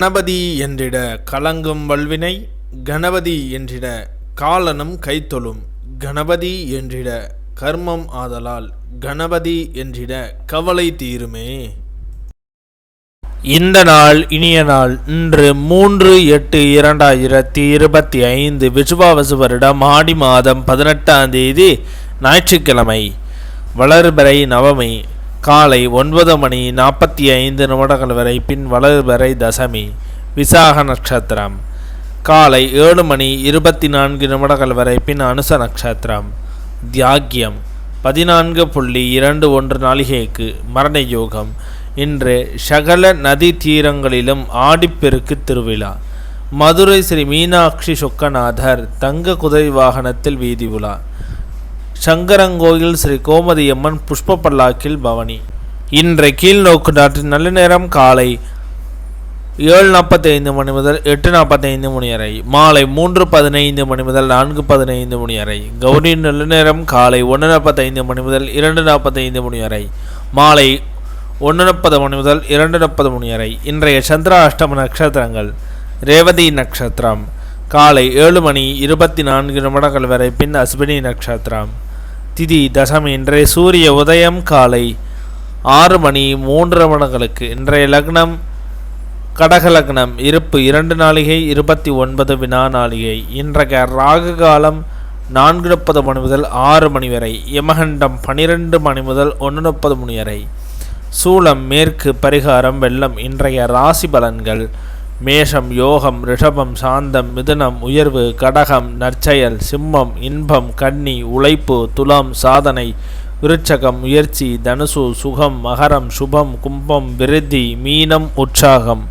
கணபதி என்றிட கலங்கும் வல்வினை கணபதி என்றிட காலனும் கைத்தொழும் கணபதி என்றிட கர்மம் ஆதலால் கணபதி என்றிட கவலை தீருமே. இந்த நாள் இனிய நாள் இன்று மூன்று எட்டு இரண்டாயிரத்தி இருபத்தி ஐந்து விசுவாவசு வருடம் ஆடி மாதம் பதினெட்டாம் தேதி ஞாயிற்றுக்கிழமை வளர்பிறை நவமி காலை ஒன்பது மணி நாற்பத்தி ஐந்து நிமிடங்கள் வரை பின் வளர்பிறை தசமி விசாக நட்சத்திரம். காலை ஏழு மணி இருபத்தி நான்கு நிமிடங்கள் வரை பின் அனுச நட்சத்திரம். தியாகியம் பதினான்கு புள்ளி இரண்டு ஒன்று நாளிகைக்கு மரண யோகம். இன்று சகல நதி தீரங்களிலும் ஆடிப்பெருக்கு திருவிழா. மதுரை ஸ்ரீ மீனாட்சி சொக்கநாதர் தங்க குதிரை வாகனத்தில் வீதி உலா. சங்கரங்கோயில் ஸ்ரீ கோமதியம்மன் புஷ்ப பல்லாக்கில் பவனி. இன்றை கீழ்நோக்கு நாட்டின் நல்ல நேரம் காலை ஏழு நாற்பத்தைந்து மணி முதல் எட்டு நாற்பத்தைந்து மணி வரை மாலை மூன்று பதினைந்து மணி முதல் நான்கு பதினைந்து மணி வரை கௌரி நல்ல நேரம் காலை ஒன்று நாற்பத்தைந்து மணி முதல் இரண்டு நாற்பத்தைந்து மணி வரை மாலை ஒன்று முப்பது மணி முதல் இரண்டு முப்பது மணி வரை. இன்றைய சந்திராஷ்டம நட்சத்திரங்கள் ரேவதி நட்சத்திரம். காலை ஏழு மணி இருபத்தி நான்கு நிமிடங்கள் வரை பின் அஸ்வினி நட்சத்திரம். திதி தசமி இன்றைய சூரிய உதயம் காலை ஆறு மணி மூன்று நிமிடங்களுக்கு இன்றைய லக்னம் கடக லக்னம். இருப்பு இரண்டு நாளிகை இருபத்தி ஒன்பது வினா நாளிகை. இன்றைய ராகு காலம் நான்கு முப்பது மணி முதல் ஆறு மணி வரை. யமகண்டம் பனிரெண்டு மணி முதல் ஒன்று முப்பது மணி வரை. சூலம் மேற்கு பரிகாரம் வெள்ளம். இன்றைய ராசி பலன்கள் மேஷம் யோகம் ரிஷபம் சாந்தம் மிதுனம் உயர்வு கடகம் நற்செயல் சிம்மம் இன்பம் கன்னி உழைப்பு துலாம் சாதனை விருச்சகம் முயற்சி தனுசு சுகம் மகரம் சுபம் கும்பம் விருத்தி மீனம் உற்சாகம்.